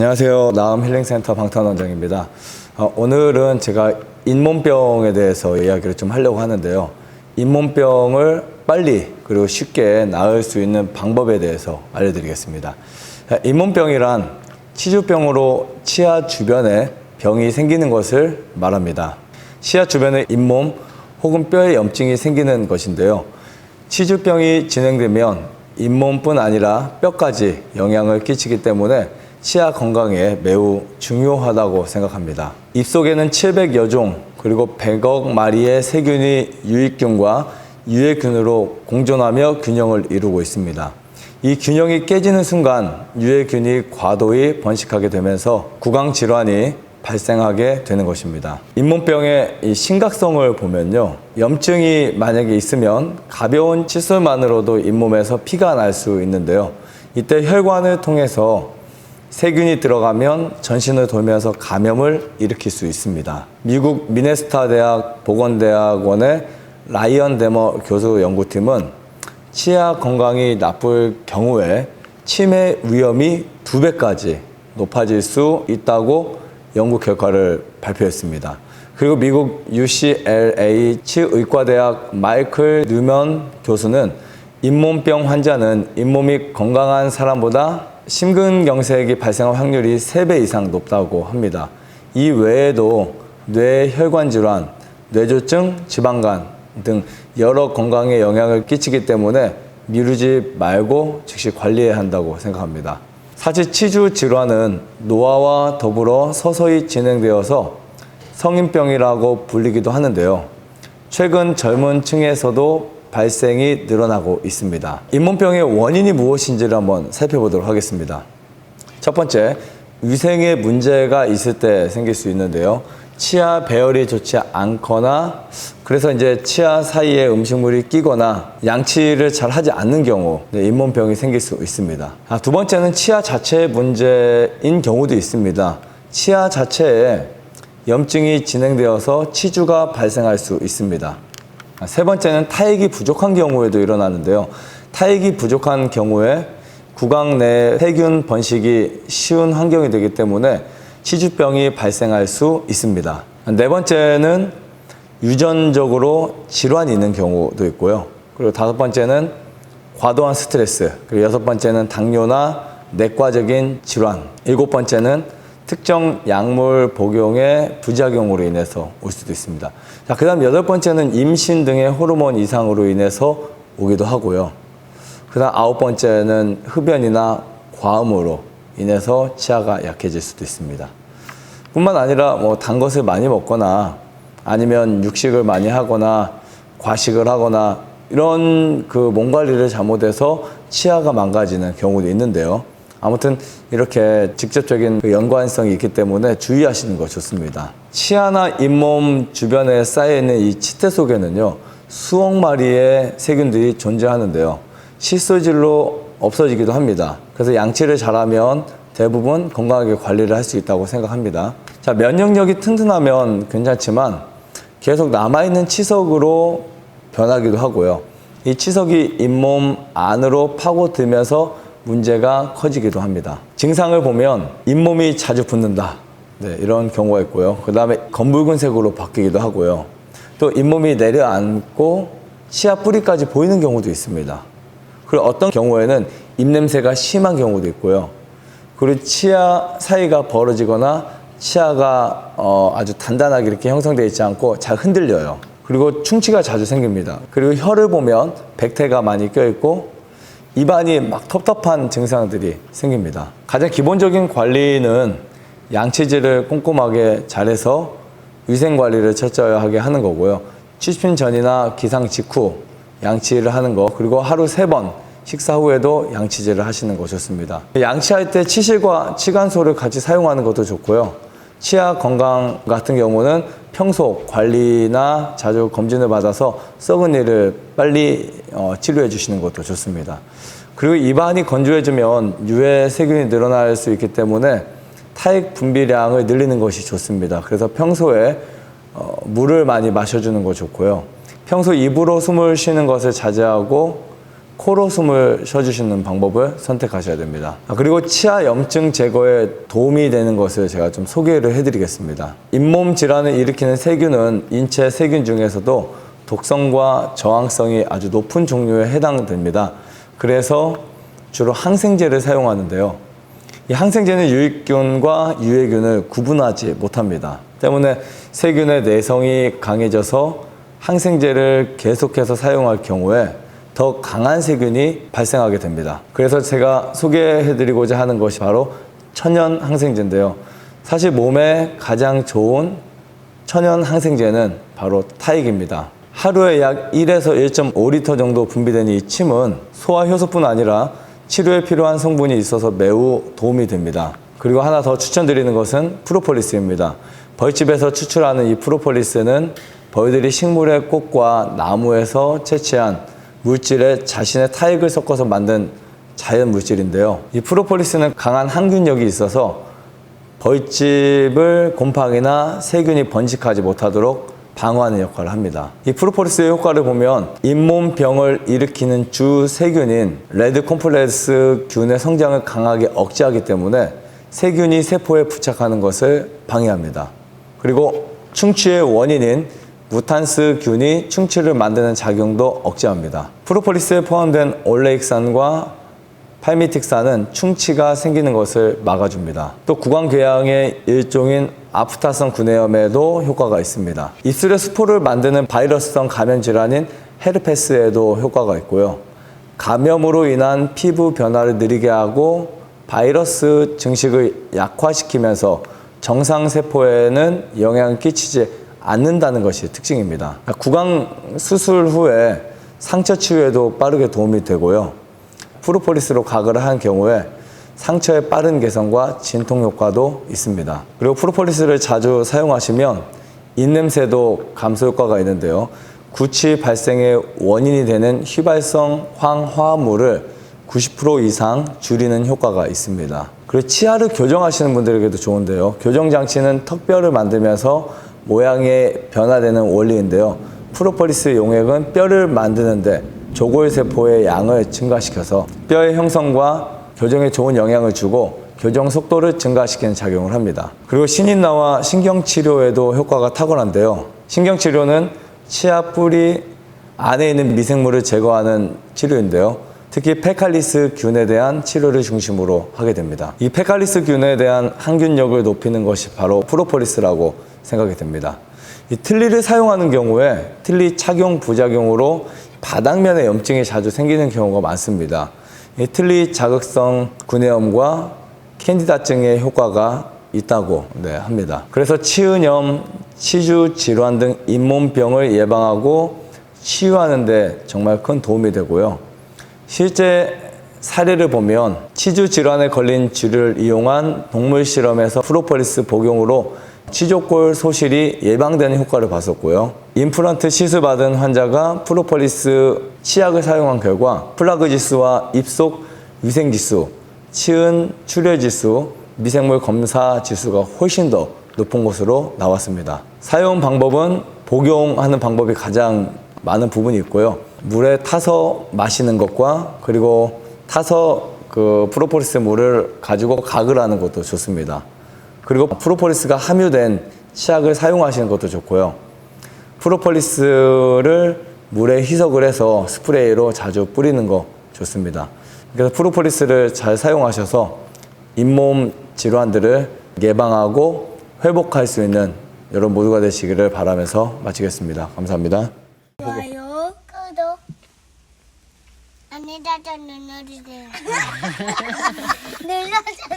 안녕하세요. 나음 힐링센터 방탄 원장입니다. 어, 오늘은 제가 잇몸병에 대해서 이야기를 좀 하려고 하는데요. 잇몸병을 빨리 그리고 쉽게 나을 수 있는 방법에 대해서 알려드리겠습니다. 자, 잇몸병이란 치주병으로 치아 주변에 병이 생기는 것을 말합니다. 치아 주변에 잇몸 혹은 뼈에 염증이 생기는 것인데요. 치주병이 진행되면 잇몸뿐 아니라 뼈까지 영향을 끼치기 때문에 치아 건강에 매우 중요하다고 생각합니다. 입속에는 700여 종 그리고 100억 마리의 세균이 유익균과 유해균으로 공존하며 균형을 이루고 있습니다. 이 균형이 깨지는 순간 유해균이 과도히 번식하게 되면서 구강 질환이 발생하게 되는 것입니다. 잇몸병의 이 심각성을 보면요. 염증이 만약에 있으면 가벼운 칫솔만으로도 잇몸에서 피가 날 수 있는데요. 이때 혈관을 통해서 세균이 들어가면 전신을 돌면서 감염을 일으킬 수 있습니다. 미국 미네스타 대학 보건대학원의 라이언 데머 교수 연구팀은 치아 건강이 나쁠 경우에 치매 위험이 두 배까지 높아질 수 있다고 연구 결과를 발표했습니다. 그리고 미국 UCLA 치의과대학 마이클 뉴먼 교수는 잇몸병 환자는 잇몸이 건강한 사람보다 심근경색이 발생할 확률이 3배 이상 높다고 합니다. 이 외에도 뇌 혈관 질환, 뇌졸중, 지방간 등 여러 건강에 영향을 끼치기 때문에 미루지 말고 즉시 관리해야 한다고 생각합니다. 사실 치주 질환은 노화와 더불어 서서히 진행되어서 성인병이라고 불리기도 하는데요. 최근 젊은 층에서도 발생이 늘어나고 있습니다. 잇몸병의 원인이 무엇인지를 한번 살펴보도록 하겠습니다. 첫 번째, 위생에 문제가 있을 때 생길 수 있는데요. 치아 배열이 좋지 않거나 그래서 이제 치아 사이에 음식물이 끼거나 양치를 잘 하지 않는 경우 네, 잇몸병이 생길 수 있습니다. 아, 두 번째는 치아 자체의 문제인 경우도 있습니다. 치아 자체에 염증이 진행되어서 치주가 발생할 수 있습니다. 아, 세 번째는 타액이 부족한 경우에도 일어나는데요. 타액이 부족한 경우에 구강 내 세균 번식이 쉬운 환경이 되기 때문에 치주병이 발생할 수 있습니다. 네 번째는 유전적으로 질환이 있는 경우도 있고요. 그리고 다섯 번째는 과도한 스트레스. 그리고 여섯 번째는 당뇨나 내과적인 질환. 일곱 번째는 특정 약물 복용의 부작용으로 인해서 올 수도 있습니다. 자, 그 다음 여덟 번째는 임신 등의 호르몬 이상으로 인해서 오기도 하고요. 그 다음 아홉 번째는 흡연이나 과음으로 인해서 치아가 약해질 수도 있습니다. 뿐만 아니라 뭐 단 것을 많이 먹거나 아니면 육식을 많이 하거나 과식을 하거나 이런 그 몸 관리를 잘못해서 치아가 망가지는 경우도 있는데요. 아무튼 이렇게 직접적인 그 연관성이 있기 때문에 주의하시는 거 좋습니다. 치아나 잇몸 주변에 쌓여 있는 이 치태 속에는요 수억 마리의 세균들이 존재하는데요. 칫솔질로 없어지기도 합니다. 그래서 양치를 잘하면 대부분 건강하게 관리를 할 수 있다고 생각합니다. 자, 면역력이 튼튼하면 괜찮지만 계속 남아있는 치석으로 변하기도 하고요. 이 치석이 잇몸 안으로 파고들면서 문제가 커지기도 합니다. 증상을 보면 잇몸이 자주 붓는다. 네, 이런 경우가 있고요. 그 다음에 검붉은색으로 바뀌기도 하고요. 또 잇몸이 내려앉고 치아 뿌리까지 보이는 경우도 있습니다. 그리고 어떤 경우에는 입냄새가 심한 경우도 있고요. 그리고 치아 사이가 벌어지거나 치아가 어, 아주 단단하게 이렇게 형성되어 있지 않고 잘 흔들려요. 그리고 충치가 자주 생깁니다. 그리고 혀를 보면 백태가 많이 껴있고 입안이 막 텁텁한 증상들이 생깁니다. 가장 기본적인 관리는 양치질을 꼼꼼하게 잘해서 위생 관리를 철저하게 하는 거고요. 취침 전이나 기상 직후 양치를 하는 거 그리고 하루 세 번 식사 후에도 양치질을 하시는 거 좋습니다. 양치할 때 치실과 치간소를 같이 사용하는 것도 좋고요. 치아 건강 같은 경우는 평소 관리나 자주 검진을 받아서 썩은 이를 빨리 어, 치료해 주시는 것도 좋습니다. 그리고 입안이 건조해지면 유해 세균이 늘어날 수 있기 때문에 타액 분비량을 늘리는 것이 좋습니다. 그래서 평소에 어, 물을 많이 마셔주는 거 좋고요. 평소 입으로 숨을 쉬는 것을 자제하고 코로 숨을 쉬어주시는 방법을 선택하셔야 됩니다. 아, 그리고 치아 염증 제거에 도움이 되는 것을 제가 좀 소개를 해드리겠습니다. 잇몸 질환을 일으키는 세균은 인체 세균 중에서도 독성과 저항성이 아주 높은 종류에 해당됩니다. 그래서 주로 항생제를 사용하는데요. 이 항생제는 유익균과 유해균을 구분하지 못합니다. 때문에 세균의 내성이 강해져서 항생제를 계속해서 사용할 경우에 더 강한 세균이 발생하게 됩니다. 그래서 제가 소개해드리고자 하는 것이 바로 천연 항생제인데요. 사실 몸에 가장 좋은 천연 항생제는 바로 타액입니다. 하루에 약 1에서 1.5리터 정도 분비되는 이 침은 소화 효소뿐 아니라 치료에 필요한 성분이 있어서 매우 도움이 됩니다. 그리고 하나 더 추천드리는 것은 프로폴리스입니다. 벌집에서 추출하는 이 프로폴리스는 벌들이 식물의 꽃과 나무에서 채취한 물질에 자신의 타액을 섞어서 만든 자연 물질인데요. 이 프로폴리스는 강한 항균력이 있어서 벌집을 곰팡이나 세균이 번식하지 못하도록 방어하는 역할을 합니다. 이 프로폴리스의 효과를 보면 잇몸 병을 일으키는 주 세균인 레드 콤플렉스 균의 성장을 강하게 억제하기 때문에 세균이 세포에 부착하는 것을 방해합니다. 그리고 충치의 원인인 무탄스 균이 충치를 만드는 작용도 억제합니다. 프로폴리스에 포함된 올레익산과 팔미틱산은 충치가 생기는 것을 막아줍니다. 또 구강궤양의 일종인 아프타성 구내염에도 효과가 있습니다. 입술에 수포를 만드는 바이러스성 감염 질환인 헤르페스에도 효과가 있고요. 감염으로 인한 피부 변화를 느리게 하고 바이러스 증식을 약화시키면서 정상 세포에는 영향을 끼치지 않는다는 것이 특징입니다. 구강 수술 후에 상처 치유에도 빠르게 도움이 되고요. 프로폴리스로 가글을 한 경우에 상처의 빠른 개선과 진통 효과도 있습니다. 그리고 프로폴리스를 자주 사용하시면 입냄새도 감소 효과가 있는데요. 구취 발생의 원인이 되는 휘발성 황화물을 90% 이상 줄이는 효과가 있습니다. 그리고 치아를 교정하시는 분들에게도 좋은데요. 교정 장치는 턱뼈를 만들면서 모양이 변화되는 원리인데요. 프로폴리스 용액은 뼈를 만드는데 조골 세포의 양을 증가시켜서 뼈의 형성과 교정에 좋은 영향을 주고 교정 속도를 증가시키는 작용을 합니다. 그리고 신인나와 신경치료에도 효과가 탁월한데요. 신경치료는 치아 뿌리 안에 있는 미생물을 제거하는 치료인데요. 특히 페칼리스 균에 대한 치료를 중심으로 하게 됩니다. 이 페칼리스 균에 대한 항균력을 높이는 것이 바로 프로폴리스라고 생각이 됩니다. 이 틀니를 사용하는 경우에 틀니 착용 부작용으로 바닥면에 염증이 자주 생기는 경우가 많습니다. 이 틀니 자극성 구내염과 캔디다증의 효과가 있다고 네, 합니다. 그래서 치은염, 치주 질환 등 잇몸병을 예방하고 치유하는 데 정말 큰 도움이 되고요. 실제 사례를 보면 치주 질환에 걸린 쥐를 이용한 동물 실험에서 프로폴리스 복용으로 치조골 소실이 예방되는 효과를 봤었고요. 임플란트 시술받은 환자가 프로폴리스 치약을 사용한 결과 플라그 지수와 입속 위생 지수, 치은 출혈 지수, 미생물 검사 지수가 훨씬 더 높은 것으로 나왔습니다. 사용 방법은 복용하는 방법이 가장 많은 부분이 있고요. 물에 타서 마시는 것과 그리고 타서 그 프로폴리스 물을 가지고 가글 하는 것도 좋습니다. 그리고 프로폴리스가 함유된 치약을 사용하시는 것도 좋고요. 프로폴리스를 물에 희석을 해서 스프레이로 자주 뿌리는 거 좋습니다. 그래서 프로폴리스를 잘 사용하셔서 잇몸 질환들을 예방하고 회복할 수 있는 여러분 모두가 되시기를 바라면서 마치겠습니다. 감사합니다. 좋아요, 구독, 안내자자 눌러주세요. 눌러주세요.